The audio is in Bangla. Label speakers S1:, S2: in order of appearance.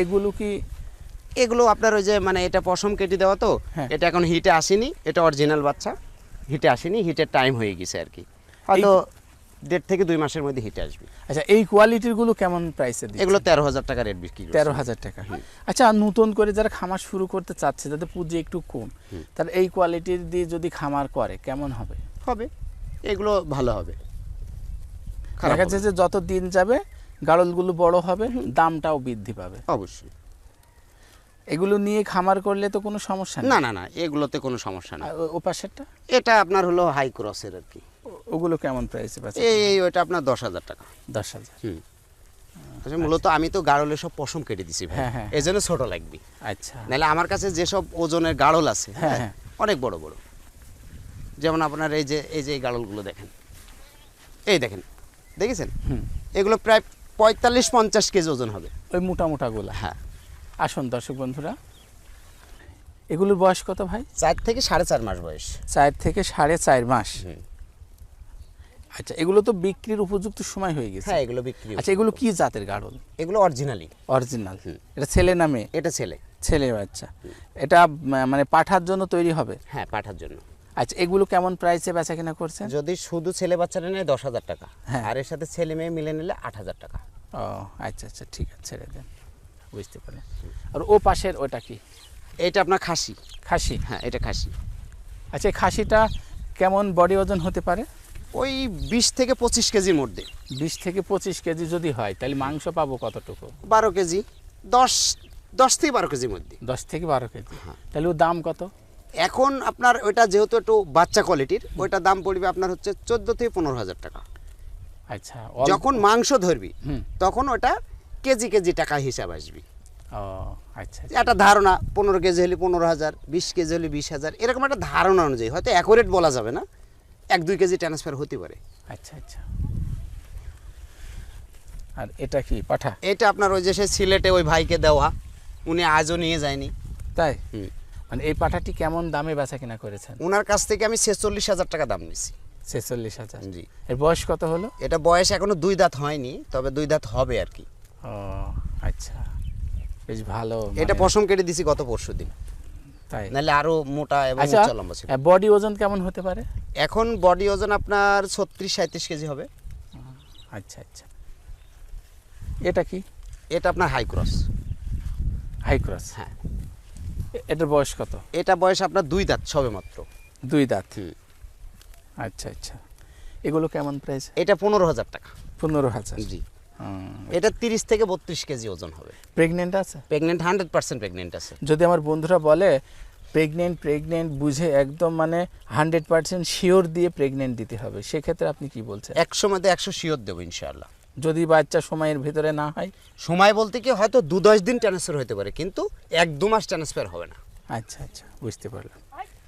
S1: এগুলো কি?
S2: এগুলো আপনার ওই যে মানে এটা পশম কেটে দেওয়া তো
S1: হ্যাঁ।
S2: এটা এখন হিটে আসেনি এটা অরিজিনাল বাচ্চা হিটে আসেনি হিটের টাইম হয়ে গেছে আর কি। হয়তো দেড় থেকে দুই মাসের মধ্যে হিটে আসবে।
S1: আচ্ছা এই কোয়ালিটিরগুলো কেমন প্রাইসে
S2: এগুলো তেরো হাজার টাকা রেট বিক্রি।
S1: তেরো হাজার টাকা। আচ্ছা আর নতুন করে যারা খামার শুরু করতে চাচ্ছে যাদের পুঁজি একটু কম তাহলে এই কোয়ালিটির দিয়ে যদি খামার করে কেমন হবে?
S2: হবে। এগুলো ভালো হবে। খারাপ
S1: দেখা যাচ্ছে যে যত দিন যাবে গাড়লগুলো বড় হবে দামটাও বৃদ্ধি পাবে।
S2: অবশ্যই।
S1: এগুলো নিয়ে খামার করলে তো কোনো সমস্যা
S2: না না না এগুলোতে কোনো সমস্যা না
S1: ও- পাশেরটা?
S2: এটা আপনার হলো হাই ক্রসের আর কি।
S1: ওগুলো কেমন প্রাইসে পাচ্ছে
S2: এই ওইটা আপনার দশ হাজার টাকা।
S1: দশ হাজার।
S2: হুম। আচ্ছা। মূলত আমি তো গাড়লে সব পশম কেটে দিছি ভাই।
S1: হ্যাঁ, হ্যাঁ।
S2: এই জন্য ছোট লাগবে।
S1: আচ্ছা।
S2: নাহলে আমার কাছে যেসব ওজনের গাড়ল আছে
S1: হ্যাঁ,
S2: হ্যাঁ। অনেক বড় বড়। যেমন আপনার এই যে এই যে গাড়লগুলো দেখেন। এই দেখেন দেখেছেন?
S1: হুম।
S2: এগুলো প্রায় পঁয়তাল্লিশ পঞ্চাশ কেজি ওজন হবে।
S1: ওই মোটা মোটাগুলো
S2: হ্যাঁ।
S1: আসুন দর্শক বন্ধুরা। এগুলোর বয়স কত ভাই?
S2: চার থেকে সাড়ে চার মাস বয়স।
S1: চার থেকে সাড়ে চার মাস। আচ্ছা এগুলো তো বিক্রির উপযুক্ত সময় হয়ে গেছে।
S2: হ্যাঁ এগুলো বিক্রি
S1: আচ্ছা এগুলো কি জাতের গাড়ল?
S2: এগুলো অরিজিনালি
S1: অরিজিনাল এটা ছেলে নামে
S2: এটা ছেলে।
S1: ছেলে বাচ্চা এটা মানে পাঠার জন্য তৈরি হবে?
S2: হ্যাঁ পাঠার জন্য।
S1: আচ্ছা এগুলো কেমন প্রাইসে বেচা কিনা করছেন?
S2: যদি শুধু ছেলে বাচ্চারা নেয় দশ হাজার টাকা।
S1: হ্যাঁ।
S2: আর এর সাথে ছেলে মেয়ে মিলে নিলে আট হাজার টাকা।
S1: ও আচ্ছা আচ্ছা ঠিক আছে ছেড়ে দেন। বুঝতে পারলাম। আর ও পাশের ওটা কি?
S2: এটা আপনার খাসি।
S1: খাসি?
S2: হ্যাঁ এটা খাসি।
S1: আচ্ছা এই খাসিটা কেমন বডি ওজন হতে পারে?
S2: ওই বিশ থেকে পঁচিশ কেজির মধ্যে
S1: বিশ থেকে পঁচিশ কেজি যদি হয় তাহলে মাংস পাবো কতটুকু?
S2: বারো কেজি। দশ দশ থেকে বারো কেজির মধ্যে
S1: দশ থেকে বারো কেজি।
S2: হ্যাঁ।
S1: তাহলে ওর দাম কত?
S2: এখন আপনার ওইটা যেহেতু একটু বাচ্চা কোয়ালিটির ওইটা দাম পড়বে আপনার হচ্ছে চোদ্দ থেকে পনেরো হাজার টাকা।
S1: আচ্ছা
S2: যখন মাংস ধরবি। তখন ওটা কেজি কেজি টাকা হিসাব আসবি।
S1: ও আচ্ছা আচ্ছা।
S2: একটা ধারণা পনেরো কেজি হলে পনেরো হাজার বিশ কেজি হলে বিশ হাজার এরকম একটা ধারণা অনুযায়ী হয়তো অ্যাকোরেট বলা যাবে না এক দুই কেজি ট্রান্সফার হতে পারে।
S1: আচ্ছা আচ্ছা। আর এটা কি পাঠা?
S2: এটা আপনার ওই যে সে সিলেটে ওই ভাইকে দেওয়া উনি আজও নিয়ে যায়নি।
S1: তাই?
S2: হুম।
S1: মানে এই পাঠাটি কেমন দামে বেচা কিনা করেছেন?
S2: ওনার কাছ থেকে আমি ছেচল্লিশ হাজার টাকা দাম নিছি।
S1: ছেচল্লিশ হাজার।
S2: জি।
S1: এর বয়স কত হলো?
S2: এটা বয়স এখনও দুই দাঁত হয়নি তবে দুই দাঁত হবে আর কি।
S1: ও আচ্ছা। বেশ ভালো
S2: এটা
S1: মানে-
S2: পশম কেটে দিছি গত পরশু দিন।
S1: তাই?
S2: নাহলে আরও মোটা এবং
S1: আচ্ছা
S2: উচ্চ লম্বা ছিল।
S1: বডি ওজন কেমন হতে পারে?
S2: এখন বডি ওজন আপনার ছত্রিশ সাঁত্রিশ কেজি হবে।
S1: আচ্ছা আচ্ছা। এটা কি?
S2: এটা আপনার হাই ক্রস
S1: হাই ক্রস
S2: হ্যাঁ।
S1: এটার বয়স কত?
S2: এটা বয়স আপনার দুই দাঁত সবে মাত্র
S1: দুই দাঁত। আচ্ছা আচ্ছা। এগুলো কেমন প্রাইস
S2: এটা পনেরো হাজার টাকা।
S1: পনেরো হাজার।
S2: জি। এটা তিরিশ থেকে বত্রিশ কেজি ওজন হবে।
S1: প্রেগনেন্ট আছে?
S2: প্রেগনেন্ট হান্ড্রেড পার্সেন্ট প্রেগনেন্ট আছে।
S1: যদি আমার বন্ধুরা বলে প্রেগনেন্ট প্রেগনেন্ট বুঝে একদম মানে হান্ড্রেড পার্সেন্ট শিওর দিয়ে প্রেগনেন্ট দিতে হবে সেক্ষেত্রে আপনি কি বলছেন?
S2: একশো মধ্যে একশো শিওর দেবো ইনশাআল্লাহ।
S1: যদি বাচ্চা সময়ের ভিতরে না হয়।
S2: সময় বলতে কি হয়তো দু দশ দিন ট্রান্সফার হতে পারে কিন্তু এক দু মাস ট্রান্সফার হবে না।
S1: আচ্ছা আচ্ছা বুঝতে পারলাম।